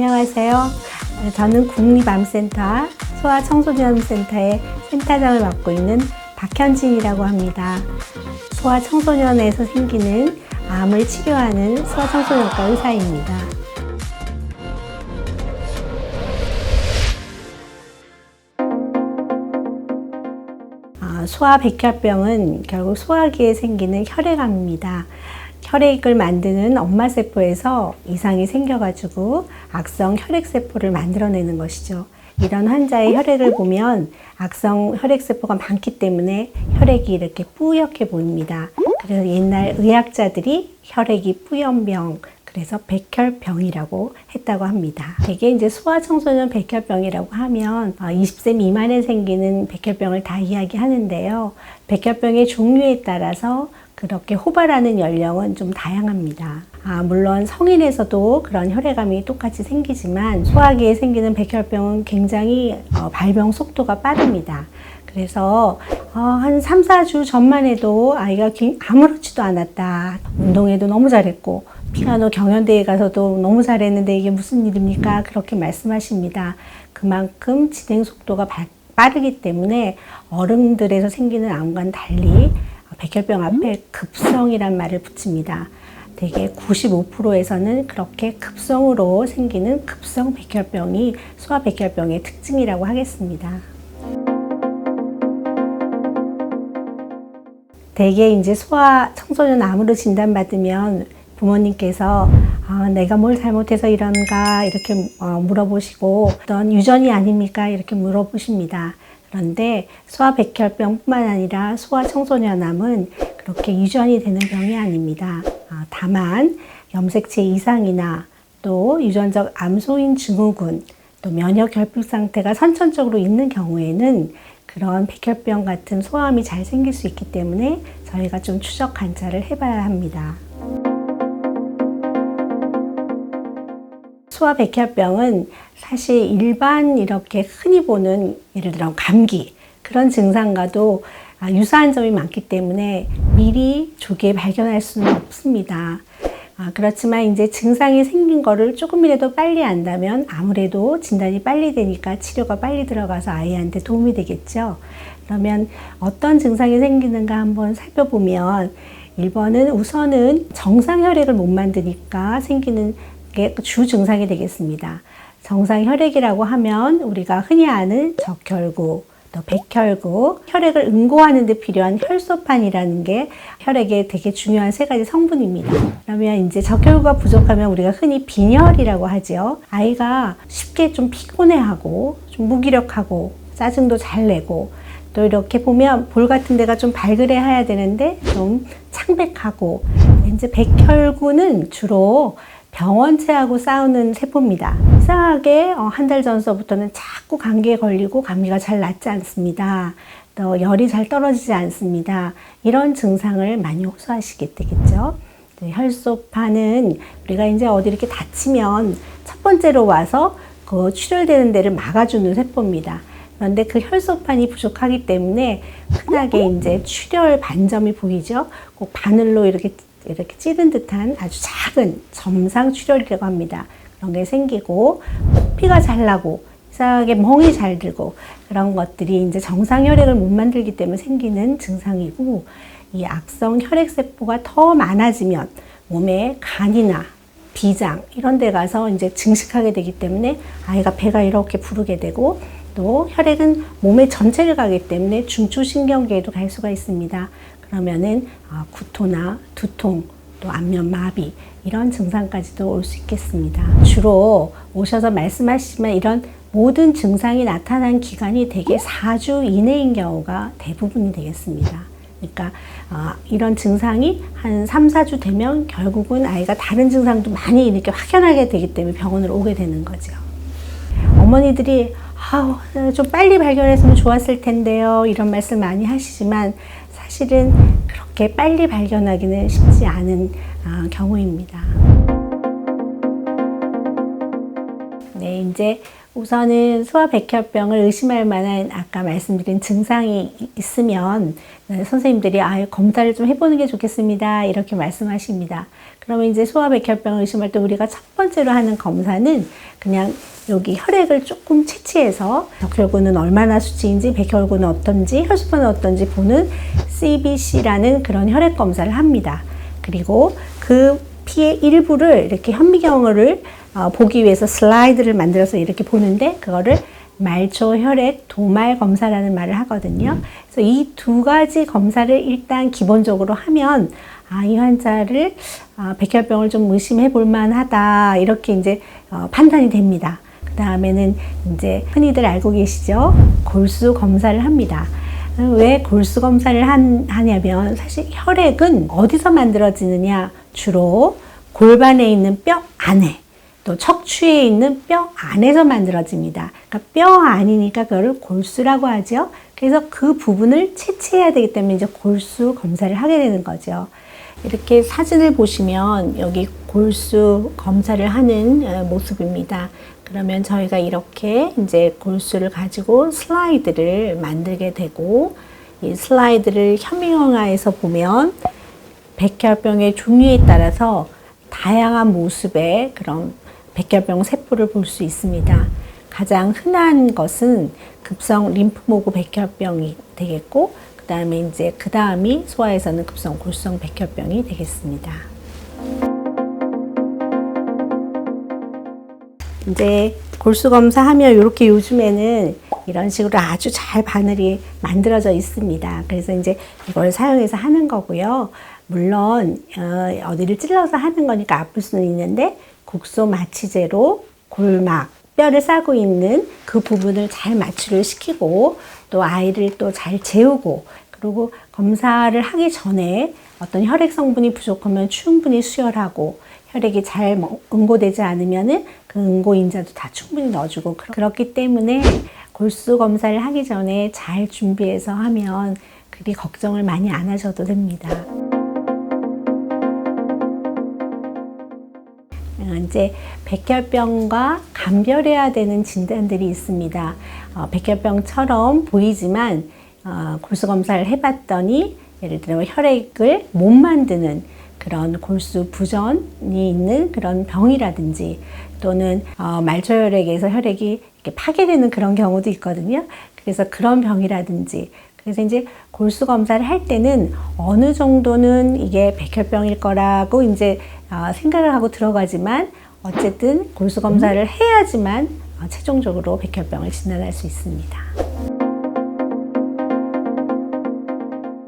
안녕하세요. 저는 국립암센터 소아청소년센터의 센터장을 맡고 있는 박현진이라고 합니다. 소아청소년에서 생기는 암을 치료하는 소아청소년과 의사입니다. 아, 소아백혈병은 결국 소화기에 생기는 혈액암입니다. 혈액을 만드는 엄마 세포에서 이상이 생겨가지고 악성 혈액 세포를 만들어내는 것이죠. 이런 환자의 혈액을 보면 악성 혈액 세포가 많기 때문에 혈액이 이렇게 뿌옇게 보입니다. 그래서 옛날 의학자들이 혈액이 뿌연병, 그래서 백혈병이라고 했다고 합니다. 대개 이제 소아청소년 백혈병이라고 하면 20세 어, 미만에 생기는 백혈병을 다 이야기하는데요. 백혈병의 종류에 따라서 그렇게 호발하는 연령은 좀 다양합니다. 아, 물론 성인에서도 그런 혈액암이 똑같이 생기지만 소화기에 생기는 백혈병은 굉장히 어, 발병 속도가 빠릅니다. 그래서 어, 한 3, 4주 전만 해도 아이가 아무렇지도 않았다. 운동에도 너무 잘했고 피아노 경연대회 가서도 너무 잘했는데 이게 무슨 일입니까? 그렇게 말씀하십니다. 그만큼 진행 속도가 빠르기 때문에 어른들에서 생기는 암과는 달리 백혈병 앞에 급성이란 말을 붙입니다. 대개 95%에서는 그렇게 급성으로 생기는 급성 백혈병이 소아 백혈병의 특징이라고 하겠습니다. 대개 이제 소아 청소년 암으로 진단받으면 부모님께서 아, 내가 뭘 잘못해서 이런가 이렇게 어, 물어보시고 어떤 유전이 아닙니까 이렇게 물어보십니다. 그런데 소아백혈병뿐만 아니라 소아청소년암은 그렇게 유전이 되는 병이 아닙니다. 아, 다만 염색체 이상이나 또 유전적 암소인 증후군 또 면역 결핍 상태가 선천적으로 있는 경우에는 그런 백혈병 같은 소암이 잘 생길 수 있기 때문에 저희가 좀 추적 관찰을 해봐야 합니다. 소아백혈병은 사실 일반 이렇게 흔히 보는 예를 들어 감기 그런 증상과도 아, 유사한 점이 많기 때문에 미리 조기에 발견할 수는 없습니다. 아, 그렇지만 이제 증상이 생긴 거를 조금이라도 빨리 안다면 아무래도 진단이 빨리 되니까 치료가 빨리 들어가서 아이한테 도움이 되겠죠. 그러면 어떤 증상이 생기는가 한번 살펴보면 1번은 우선은 정상 혈액을 못 만드니까 생기는 주 증상이 되겠습니다. 정상 혈액이라고 하면 우리가 흔히 아는 적혈구, 또 백혈구, 혈액을 응고하는 데 필요한 혈소판이라는 게 혈액의 되게 중요한 세 가지 성분입니다. 그러면 이제 적혈구가 부족하면 우리가 흔히 빈혈이라고 하죠. 아이가 쉽게 좀 피곤해하고 좀 무기력하고 짜증도 잘 내고 또 이렇게 보면 볼 같은 데가 좀 발그레해야 되는데 좀 창백하고 이제 백혈구는 주로 병원체하고 싸우는 세포입니다. 이상하게 어, 한달 전서부터는 자꾸 감기에 걸리고 감기가 잘 낫지 않습니다. 또 열이 잘 떨어지지 않습니다. 이런 증상을 많이 호소하시게 되겠죠. 혈소판은 우리가 이제 어디 이렇게 다치면 첫 번째로 와서 그 출혈되는 데를 막아주는 세포입니다. 그런데 그 혈소판이 부족하기 때문에 흔하게 이제 출혈 반점이 보이죠. 꼭 바늘로 이렇게 이렇게 찌른 듯한 아주 작은 점상 출혈이라고 합니다. 그런 게 생기고 피가 잘 나고 이상하게 멍이 잘 들고 그런 것들이 이제 정상 혈액을 못 만들기 때문에 생기는 증상이고 이 악성 혈액 세포가 더 많아지면 몸에 간이나 비장 이런 데 가서 이제 증식하게 되기 때문에 아이가 배가 이렇게 부르게 되고 또 혈액은 몸의 전체를 가기 때문에 중추신경계에도 갈 수가 있습니다. 그러면은 어, 구토나 두통 또 안면 마비 이런 증상까지도 올 수 있겠습니다. 주로 오셔서 말씀하시면 이런 모든 증상이 나타난 기간이 대개 4주 이내인 경우가 대부분이 되겠습니다. 그러니까 어, 이런 증상이 한 3, 4주 되면 결국은 아이가 다른 증상도 많이 이렇게 확연하게 되기 때문에 병원으로 오게 되는 거죠. 어머니들이 아, 좀 빨리 발견했으면 좋았을 텐데요. 이런 말씀 많이 하시지만 사실은 그렇게 빨리 발견하기는 쉽지 않은 아, 경우입니다. 네, 이제 우선은 소아백혈병을 의심할 만한 아까 말씀드린 증상이 이- 있으면 네, 선생님들이 아 검사를 좀 해보는 게 좋겠습니다 이렇게 말씀하십니다. 그러면 이제 소아백혈병을 의심할 때 우리가 첫 번째로 하는 검사는 그냥 여기 혈액을 조금 채취해서 적혈구는 얼마나 수치인지 백혈구는 어떤지 혈소판은 어떤지 보는 CBC라는 그런 혈액 검사를 합니다. 그리고 그 피의 일부를 이렇게 현미경을 어, 보기 위해서 슬라이드를 만들어서 이렇게 보는데 그거를 말초 혈액 도말 검사라는 말을 하거든요. 그래서 이 두 가지 검사를 일단 기본적으로 하면 아, 이 환자를 아, 백혈병을 좀 의심해 볼 만하다 이렇게 이제 어, 판단이 됩니다. 그 다음에는 이제 흔히들 알고 계시죠? 골수 검사를 합니다. 왜 골수 검사를 한, 하냐면 사실 혈액은 어디서 만들어지느냐 주로 골반에 있는 뼈 안에 또 척추에 있는 뼈 안에서 만들어집니다. 그러니까 뼈 안이니까 그거를 골수라고 하죠. 그래서 그 부분을 채취해야 되기 때문에 이제 골수 검사를 하게 되는 거죠. 이렇게 사진을 보시면 여기 골수 검사를 하는 어, 모습입니다. 그러면 저희가 이렇게 이제 골수를 가지고 슬라이드를 만들게 되고 이 슬라이드를 현미경화에서 보면 백혈병의 종류에 따라서 다양한 모습의 그런 백혈병 세포를 볼 수 있습니다. 가장 흔한 것은 급성 림프모구 백혈병이 되겠고, 그 다음에 이제 그 다음이 소아에서는 급성 골성 백혈병이 되겠습니다. 이제 골수 검사하면 이렇게 요즘에는 이런 식으로 아주 잘 바늘이 만들어져 있습니다. 그래서 이제 이걸 사용해서 하는 거고요. 물론 어, 어디를 찔러서 하는 거니까 아플 수는 있는데 국소 마취제로 골막 뼈를 싸고 있는 그 부분을 잘 마취를 시키고 또 아이를 또 잘 재우고 그리고 검사를 하기 전에 어떤 혈액 성분이 부족하면 충분히 수혈하고 혈액이 잘뭐 응고되지 않으면은 그 응고 인자도 다 충분히 넣어주고 그렇- 그렇기 때문에 골수 검사를 하기 전에 잘 준비해서 하면 그리 걱정을 많이 안 하셔도 됩니다. 이제 백혈병과 감별해야 되는 진단들이 있습니다. 어, 백혈병처럼 보이지만 어, 골수 검사를 해봤더니 예를 들어 혈액을 못 만드는 그런 골수 부전이 있는 그런 병이라든지 또는 어, 말초혈액에서 혈액이 이렇게 파괴되는 그런 경우도 있거든요. 그래서 그런 병이라든지 그래서 이제 골수 검사를 할 때는 어느 정도는 이게 백혈병일 거라고 이제 어, 생각을 하고 들어가지만 어쨌든 골수 검사를 해야지만 어, 최종적으로 백혈병을 진단할 수 있습니다.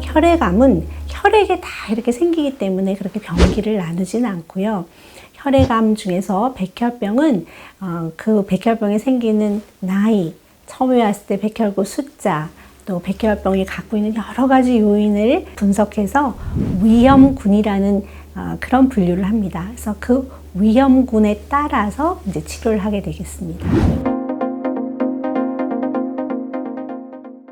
혈액암은 혈액에 다 이렇게 생기기 때문에 그렇게 병기를 나누지는 않고요. 혈액암 중에서 백혈병은 어, 그 백혈병이 생기는 나이, 처음에 왔을 때 백혈구 숫자, 또 백혈병이 갖고 있는 여러 가지 요인을 분석해서 위험군이라는 어, 그런 분류를 합니다. 그래서 그 위험군에 따라서 이제 치료를 하게 되겠습니다.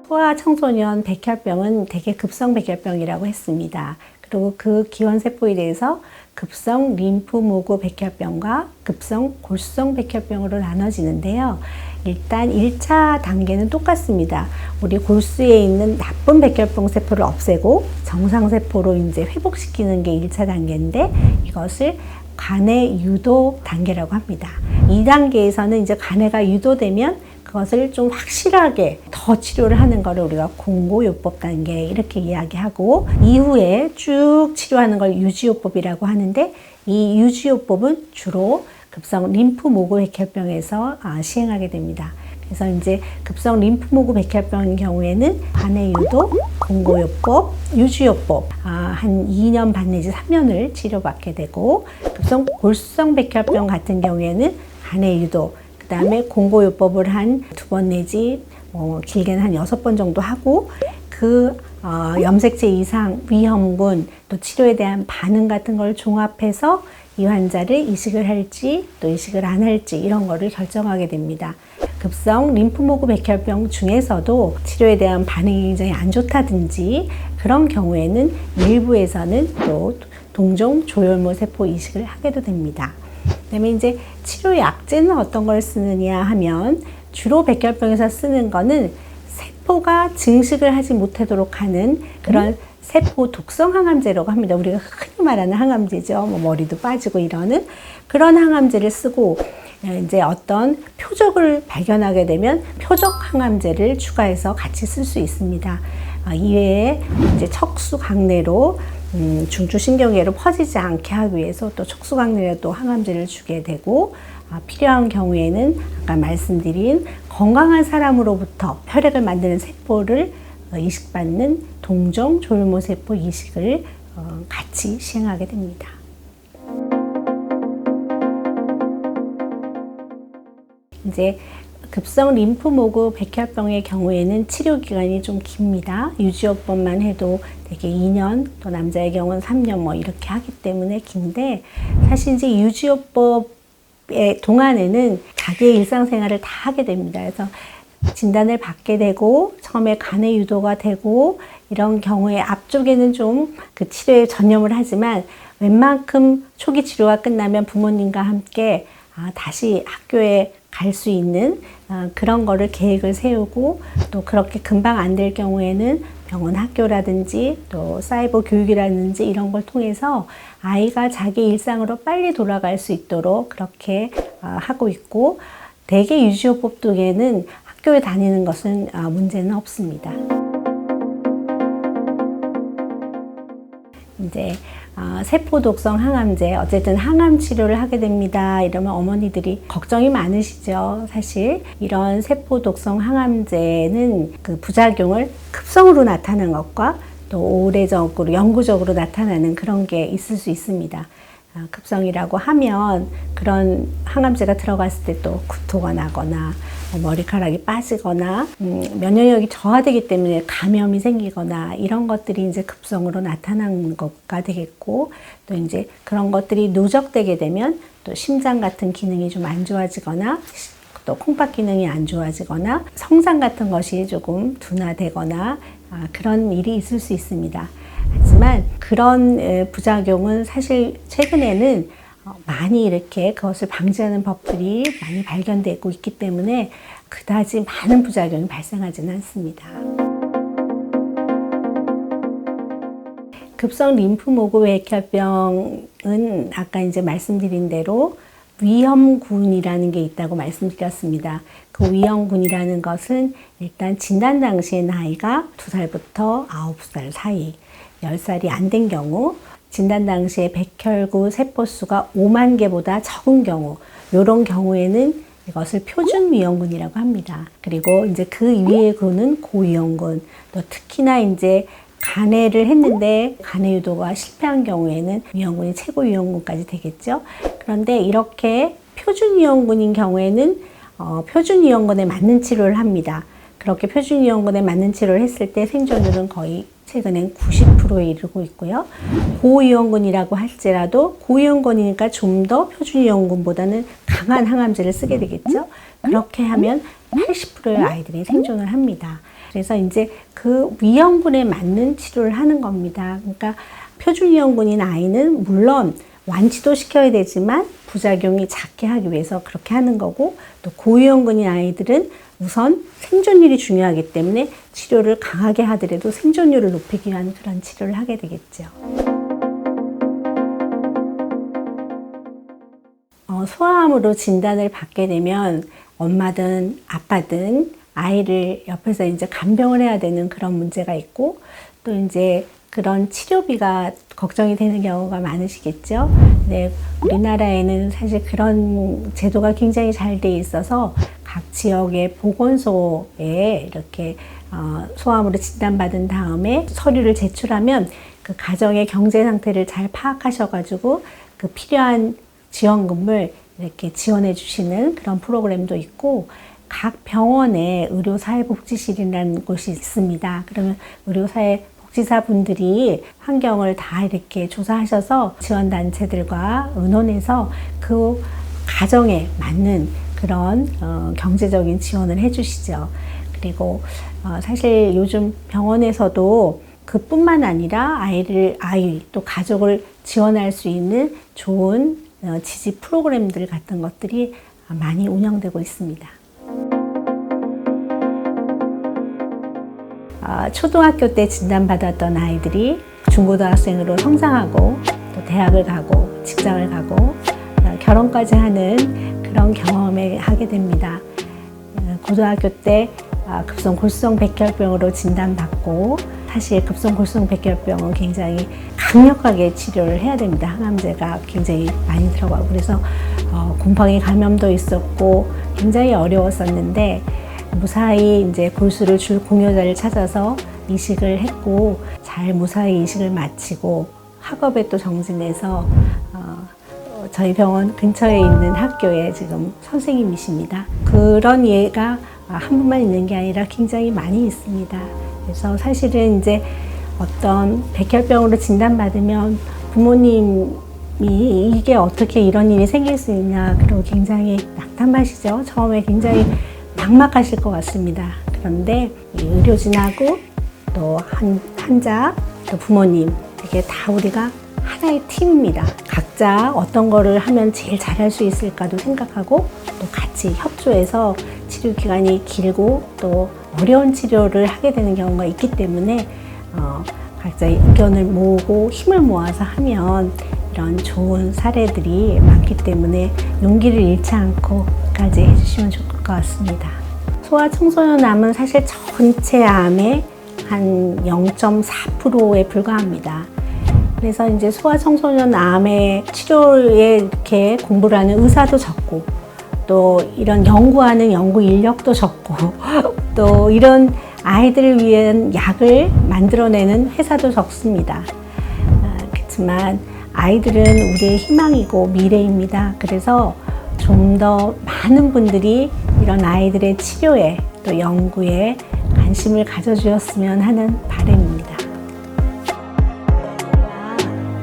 소아 청소년 백혈병은 대개 급성 백혈병이라고 했습니다. 그리고 그 기원세포에 대해서 급성 림프모구 백혈병과 급성 골수성 백혈병으로 나눠지는데요. 일단 1차 단계는 똑같습니다. 우리 골수에 있는 나쁜 백혈병 세포를 없애고 정상세포로 이제 회복시키는 게 1차 단계인데 이것을 간의 유도 단계라고 합니다. 2단계에서는 이제 간해가 유도되면 그것을 좀 확실하게 더 치료를 하는 거를 우리가 공고요법 단계 이렇게 이야기하고 이후에 쭉 치료하는 걸 유지요법이라고 하는데 이 유지요법은 주로 급성 림프모구 백혈병에서 아, 시행하게 됩니다. 그래서 이제 급성 림프모구 백혈병인 경우에는 간의 유도, 공고요법, 유지요법 아, 한 2년 반 내지 3년을 치료받게 되고 급성 골수성 백혈병 같은 경우에는 간의 유도, 그 다음에 공고요법을 한 두 번 내지 뭐 길게는 한 여섯 번 정도 하고 그 어, 염색체 이상, 위험군, 또 치료에 대한 반응 같은 걸 종합해서 이 환자를 이식을 할지 또 이식을 안 할지 이런 거를 결정하게 됩니다. 급성 림프모구 백혈병 중에서도 치료에 대한 반응이 굉장히 안 좋다든지 그런 경우에는 일부에서는 또 동종 조혈모 세포 이식을 하게도 됩니다. 그다음에 이제 치료 약제는 어떤 걸 쓰느냐 하면 주로 백혈병에서 쓰는 거는 세포가 증식을 하지 못하도록 하는 그런 세포 독성 항암제라고 합니다. 우리가 흔히 말하는 항암제죠. 뭐 머리도 빠지고 이러는 그런 항암제를 쓰고 이제 어떤 표적을 발견하게 되면 표적 항암제를 추가해서 같이 쓸 수 있습니다. 아, 이외에 이제 척수 강내로 음, 중추신경계로 퍼지지 않게 하기 위해서 또 척수 강내로 또 항암제를 주게 되고 아, 필요한 경우에는 아까 말씀드린 건강한 사람으로부터 혈액을 만드는 세포를 어, 이식받는 동종 조혈모세포 이식을 어, 같이 시행하게 됩니다. 이제 급성 림프모그 백혈병의 경우에는 치료 기간이 좀 깁니다. 유지요법만 해도 되게 2년, 또 남자의 경우는 3년 뭐 이렇게 하기 때문에 긴데 사실 이제 유지요법의 동안에는 자기의 일상생활을 다 하게 됩니다. 그래서 진단을 받게 되고 처음에 간의 유도가 되고 이런 경우에 앞쪽에는 좀 그 치료에 전념을 하지만 웬만큼 초기 치료가 끝나면 부모님과 함께 아, 다시 학교에 갈 수 있는 아, 그런 거를 계획을 세우고 또 그렇게 금방 안 될 경우에는 병원 학교라든지 또 사이버 교육이라든지 이런 걸 통해서 아이가 자기 일상으로 빨리 돌아갈 수 있도록 그렇게 아, 하고 있고 대개 유지요법 쪽에는 학교에 다니는 것은 아, 문제는 없습니다. 이제 어, 세포 독성 항암제 어쨌든 항암 치료를 하게 됩니다. 이러면 어머니들이 걱정이 많으시죠. 사실 이런 세포 독성 항암제는 그 부작용을 급성으로 나타나는 것과 또 오래적으로 영구적으로 나타나는 그런 게 있을 수 있습니다. 아, 급성이라고 하면 그런 항암제가 들어갔을 때 또 구토가 나거나 뭐 머리카락이 빠지거나 음, 면역력이 저하되기 때문에 감염이 생기거나 이런 것들이 이제 급성으로 나타나는 것가 되겠고 또 이제 그런 것들이 누적되게 되면 또 심장 같은 기능이 좀 안 좋아지거나 또 콩팥 기능이 안 좋아지거나 성장 같은 것이 조금 둔화되거나 아, 그런 일이 있을 수 있습니다. 하지만 그런 부작용은 사실 최근에는 어, 많이 이렇게 그것을 방지하는 법들이 많이 발견되고 있기 때문에 그다지 많은 부작용이 발생하지는 않습니다. 급성 림프모그 외혈병은 아까 이제 말씀드린 대로 위험군이라는 게 있다고 말씀드렸습니다. 그 위험군이라는 것은 일단 진단 당시의 나이가 2살부터 9살 사이, 10살이 안 된 경우, 진단 당시에 백혈구 세포수가 5만 개보다 적은 경우, 이런 경우에는 이것을 표준 위험군이라고 합니다. 그리고 이제 그 위의 군은 고위험군, 또 특히나 이제 간해를 했는데 간해 유도가 실패한 경우에는 위험군이 최고 위험군까지 되겠죠. 그런데 이렇게 표준 위험군인 경우에는 어, 표준 위험군에 맞는 치료를 합니다. 그렇게 표준 위험군에 맞는 치료를 했을 때 생존율은 거의 최근엔 90%에 이르고 있고요. 고위험군이라고 할지라도 고위험군이니까 좀 더 표준위험군보다는 강한 항암제를 쓰게 되겠죠. 그렇게 하면 80%의 아이들이 생존을 합니다. 그래서 이제 그 위험군에 맞는 치료를 하는 겁니다. 그러니까 표준위험군인 아이는 물론 완치도 시켜야 되지만 부작용이 작게 하기 위해서 그렇게 하는 거고 또 고위험군인 아이들은 우선 생존율이 중요하기 때문에 치료를 강하게 하더라도 생존율을 높이기 위한 그런 치료를 하게 되겠죠. 어, 소아암으로 진단을 받게 되면 엄마든 아빠든 아이를 옆에서 이제 간병을 해야 되는 그런 문제가 있고 또 이제 그런 치료비가 걱정이 되는 경우가 많으시겠죠. 네, 우리나라에는 사실 그런 제도가 굉장히 잘 돼 있어서 각 지역의 보건소에 이렇게 어, 소아암으로 진단받은 다음에 서류를 제출하면 그 가정의 경제 상태를 잘 파악하셔가지고 그 필요한 지원금을 이렇게 지원해 주시는 그런 프로그램도 있고 각 병원에 의료사회복지실이라는 곳이 있습니다. 그러면 의료사회 복지사분들이 환경을 다 이렇게 조사하셔서 지원단체들과 의논해서 그 가정에 맞는 그런 어, 경제적인 지원을 해주시죠. 그리고 어, 사실 요즘 병원에서도 그뿐만 아니라 아이를 아이 또 가족을 지원할 수 있는 좋은 어, 지지 프로그램들 같은 것들이 많이 운영되고 있습니다. 아, 초등학교 때 진단받았던 아이들이 중고등학생으로 성장하고 또 대학을 가고 직장을 가고 어, 결혼까지 하는 그런 경험을 하게 됩니다. 어, 고등학교 때 아, 급성골수성 백혈병으로 진단받고 사실 급성골수성 백혈병은 굉장히 강력하게 치료를 해야 됩니다. 항암제가 굉장히 많이 들어가고 그래서 어, 곰팡이 감염도 있었고 굉장히 어려웠었는데 무사히 이제 골수를 줄 공여자를 찾아서 이식을 했고 잘 무사히 이식을 마치고 학업에 또 정진해서 어, 어, 저희 병원 근처에 있는 학교에 지금 선생님이십니다. 그런 예가 한 분만 있는 게 아니라 굉장히 많이 있습니다. 그래서 사실은 이제 어떤 백혈병으로 진단받으면 부모님이 이게 어떻게 이런 일이 생길 수 있냐, 그리고 굉장히 낙담하시죠. 처음에 굉장히 막막하실 것 같습니다. 그런데 이 의료진하고 또 한, 환자, 또 부모님, 이게 다 우리가 하나의 팀입니다. 각자 어떤 거를 하면 제일 잘할 수 있을까도 생각하고 또 같이 협조해서 치료 기간이 길고 또 어려운 치료를 하게 되는 경우가 있기 때문에 어, 각자의 의견을 모으고 힘을 모아서 하면 이런 좋은 사례들이 많기 때문에 용기를 잃지 않고 까지 해주시면 좋을 것 같습니다. 소아 청소년 암은 사실 전체 암의 한 0.4%에 불과합니다. 그래서 이제 소아 청소년 암의 치료에 이렇게 공부를 하는 의사도 적고 또 이런 연구하는 연구 인력도 적고 또 이런 아이들을 위한 약을 만들어내는 회사도 적습니다. 아, 그렇지만 아이들은 우리의 희망이고 미래입니다. 그래서 좀 더 많은 분들이 이런 아이들의 치료에 또 연구에 관심을 가져주었으면 하는 바람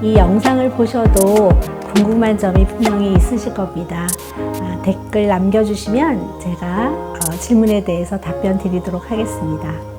이 영상을 보셔도 궁금한 점이 분명히 있으실 겁니다. 아, 댓글 남겨주시면 제가 어, 질문에 대해서 답변 드리도록 하겠습니다.